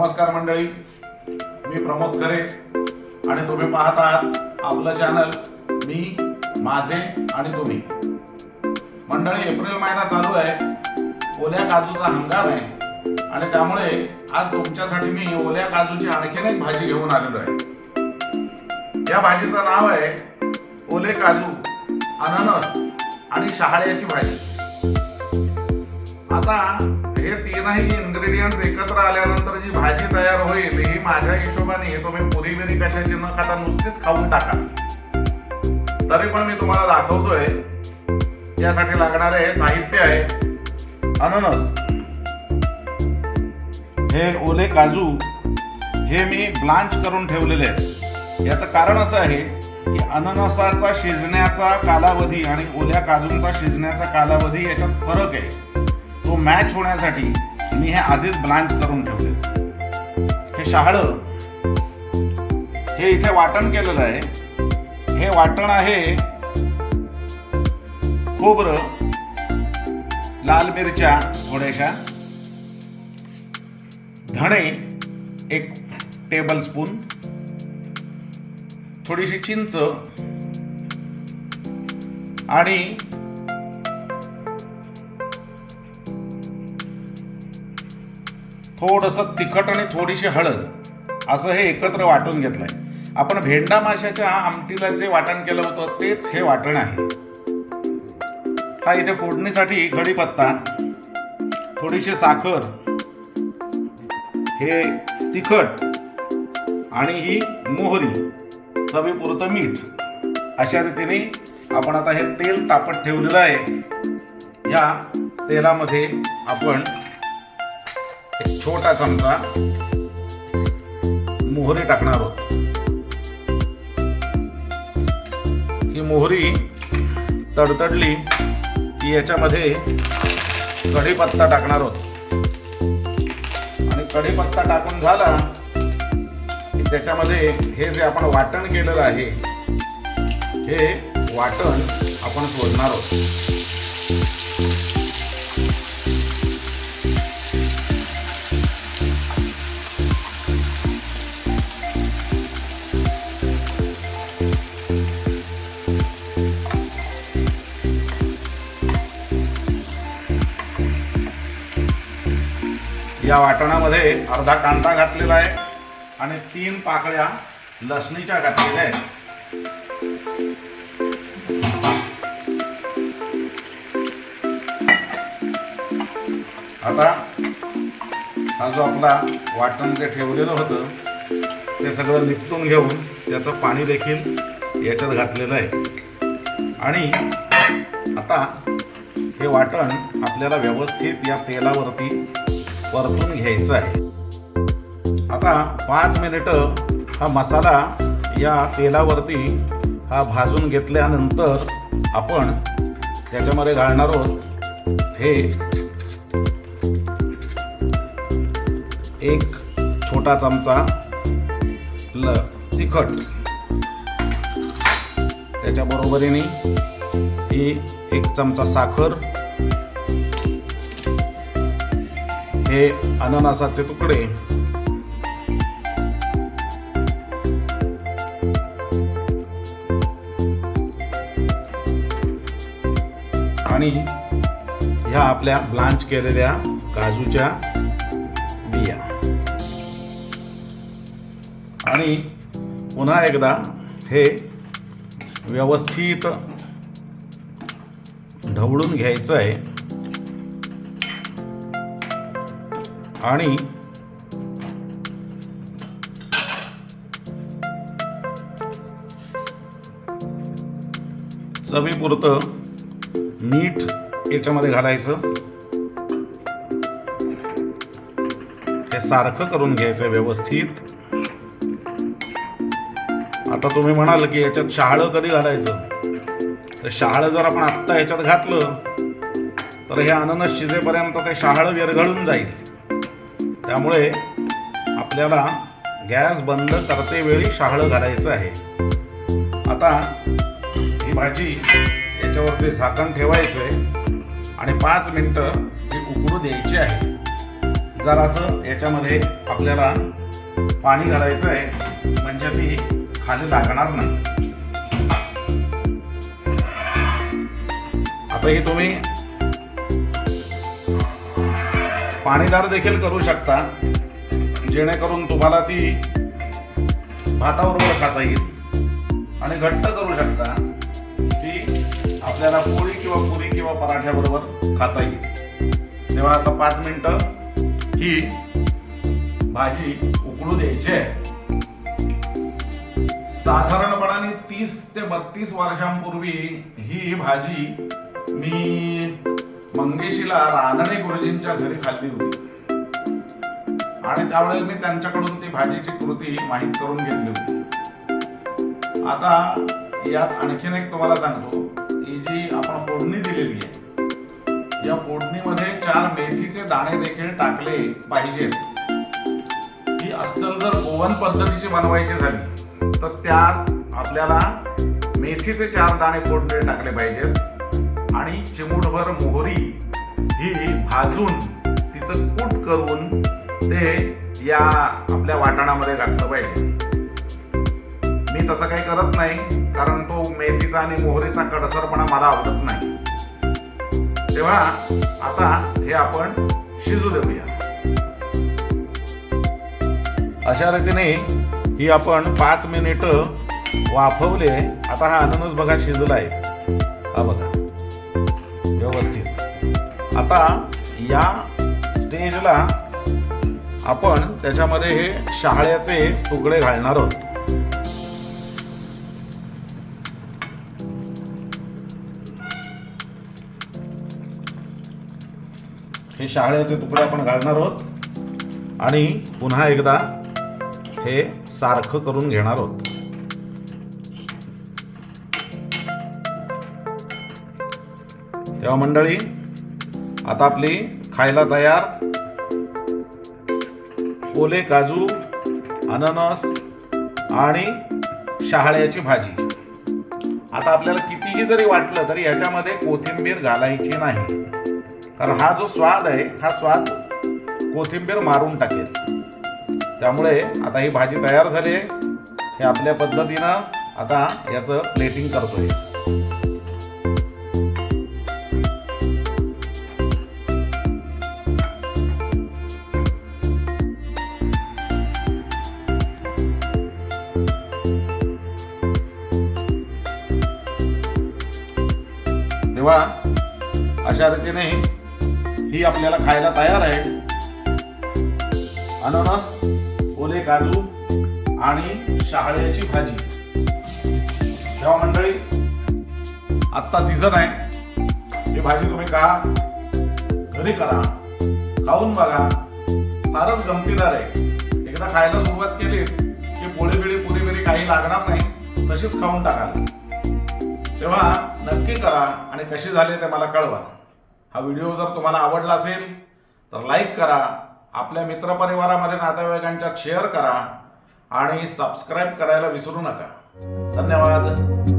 नमस्कार मंडळी. मी प्रमोद खरे आणि तुम्ही पाहत आहात आपलं चॅनल मी माझे आणि तुम्ही. मंडळी एप्रिल महिना चालू आहे. ओल्या काजूचा हंगाम आहे. आणि त्यामुळे आज तुमच्यासाठी मी ओल्या काजूची आणखीन एक भाजी घेऊन आलेलो आहे. या भाजीचं नाव आहे ओले काजू अननस आणि शहाळ्याची भाजी. आता हे तीनही इन्ग्रेडियंट्स एकत्र आल्यानंतर जी भाजी तयार होईल ही माझ्या हिशोबाने तुम्ही पुरी बिरी कशाची न खाता नुसतीच खाऊन टाका. तरी पण मी तुम्हाला दाखवतोय यासाठी लागणारे साहित्य आहे. अननस. हे ओले काजू हे मी ब्लांच करून ठेवलेले आहेत. याचं कारण असं आहे की अननसाचा शिजण्याचा कालावधी आणि ओल्या काजूंचा शिजण्याचा कालावधी याच्यात फरक आहे. तो मॅच होण्यासाठी मी हे आधीच ब्लांच करून ठेवले. हे शहाळ हे इथे वाटण केलेलं आहे. हे वाटण आहे खोबरं लाल मिरच्या थोड्याशा धणे एक टेबल स्पून थोडीशी चिंच आणि थोडंसं तिखट आणि थोडीशी हळद असं हे एकत्र वाटून घेतलंय. आपण भेंडा माशाच्या आमटीला जे वाटण केलं होतं तेच हे वाटण आहे. हा इथे फोडणीसाठी कढीपत्ता थोडीशी साखर हे तिखट आणि ही मोहरी चवीपुरतं मीठ. अशा रीतीने आपण आता हे तेल तापत ठेवलेलं आहे. या तेलामध्ये आपण एक छोटा चमचा मोहरी टाकणार आहोत. ही मोहरी तडतडली की याच्यामध्ये कढीपत्ता टाकणार आहोत. आणि कढीपत्ता टाकून झाला की त्याच्यामध्ये हे जे आपण वाटण केलेलं आहे हे वाटण आपण सोडणार आहोत. या वाटणामध्ये अर्धा कांदा घातलेला आहे आणि तीन पाकळ्या लसणीच्या घातलेल्या आहेत. आता हा जो आपला वाटण जे ठेवलेलं होतं ते सगळं निपटून घेऊन त्याचं पाणी देखील याच्यात घातलेलं आहे. आणि आता हे वाटण आपल्याला व्यवस्थित या तेलावरती परतून घ्यायचं आहे. आता पाच मिनिटं हा मसाला या तेलावरती हा भाजून घेतल्यानंतर आपण त्याच्यामध्ये घालणार आहोत हे. एक छोटा चमचा ल तिखट. त्याच्या बरोबरीने ही एक चमचा साखर. हे अननसाचे तुकडे. आणि ह्या आपल्या ब्लांच केलेल्या काजूच्या बिया. आणि पुन्हा एकदा हे व्यवस्थित ढवळून घ्यायचं आहे. आणि चवीपुरतं मीठ याच्यामध्ये घालायचं. हे सारखं करून घ्यायचं व्यवस्थित. आता तुम्ही म्हणाल की याच्यात शहाळं कधी घालायचं? तर शहाळं जर आपण आत्ता याच्यात घातलं तर हे अननस शिजेपर्यंत ते शहाळं विरघळून जाईल. त्यामुळे आपल्याला गॅस बंद करते वेळी शहाळं घालायचं आहे. आता ही भाजी याच्यावरती झाकण ठेवायचं आहे आणि पाच मिनटं ती उकडू द्यायची आहे. जरासं याच्यामध्ये आपल्याला पाणी घालायचं आहे म्हणजे ती खाली लागणार नाही. आता हे तुम्ही पाणीदार देखील करू शकता जेणेकरून तुम्हाला ती भाताबरोबर खाता येईल. आणि घट्ट करू शकता ती आपल्याला पोळी किंवा पुरी किंवा पराठ्याबरोबर खाता येईल. तेव्हा आता पाच मिनटं ही भाजी उकळू द्यायची आहे. साधारणपणाने तीस ते बत्तीस वर्षांपूर्वी ही भाजी मी मंगेशीला रानडे गुरुजींच्या घरी खाल्ली होती. आणि त्यावेळेला मी त्यांच्याकडून ती भाजीची कृती माहीत करून घेतली होती. आता यात आणखीन एक तुम्हाला सांगतो ही जी आपण फोडणी दिलेली आहे या फोडणीमध्ये चार मेथीचे दाणे देखील टाकले पाहिजेत. ही अस्सल जर ओव्हन पद्धतीची बनवायची झाली तर त्यात आपल्याला मेथीचे चार दाणे फोडणी टाकले पाहिजेत. आणि चिमूटभर मोहरी ही भाजून तिचं कूट करून ते या आपल्या वाटाणामध्ये घातलं पाहिजे. मी तसं काही करत नाही कारण तो मेथीचा आणि मोहरीचा कडसरपणा मला आवडत नाही. तेव्हा आता हे आपण शिजू देऊया. अशा रीतीने ही आपण पाच मिनिट वाफवले. आता हा अननस बघा शिजलाय. हा बघा. व्यवस्थित. आता या स्टेजला आपण त्याच्यामध्ये हे शहाळ्याचे तुकडे घालणार आहोत. हे शहाळ्याचे तुकडे आपण घालणार आहोत. आणि पुन्हा एकदा हे सारखं करून घेणार आहोत. तेव्हा मंडळी आता आपली खायला तयार ओले काजू अननस आणि शहाळ्याची भाजी. आता आपल्याला कितीही जरी वाटलं तरी ह्याच्यामध्ये कोथिंबीर घालायची नाही. कारण हा जो स्वाद आहे हा स्वाद कोथिंबीर मारून टाकेल. त्यामुळे आता ही भाजी तयार झाली आहे. हे आपल्या पद्धतीनं आता याचं प्लेटिंग करतोय. अशा रीतीने ही आपल्याला खायला तयार आहे. अननस ओले काजू आणि शहाळ्याची भाजी. तेव्हा मंडळी आत्ता सीझन आहे. ही भाजी तुम्ही का घरी करा. खाऊन बघा. फारच गमतीदार आहे. एकदा खायला सुरुवात केली की पोळी बिळी पुरी बिरी काही लागणार नाही. तशीच खाऊन टाकाल. तेव्हा नक्की करा आणि कशी झाली ते मला कळवा. हा व्हिडिओ जर तुम्हाला आवडला असेल तर लाईक करा आपल्या मित्रपरिवारामध्ये नातेवाईकांच्यात शेअर करा आणि सबस्क्राईब करायला विसरू नका. धन्यवाद.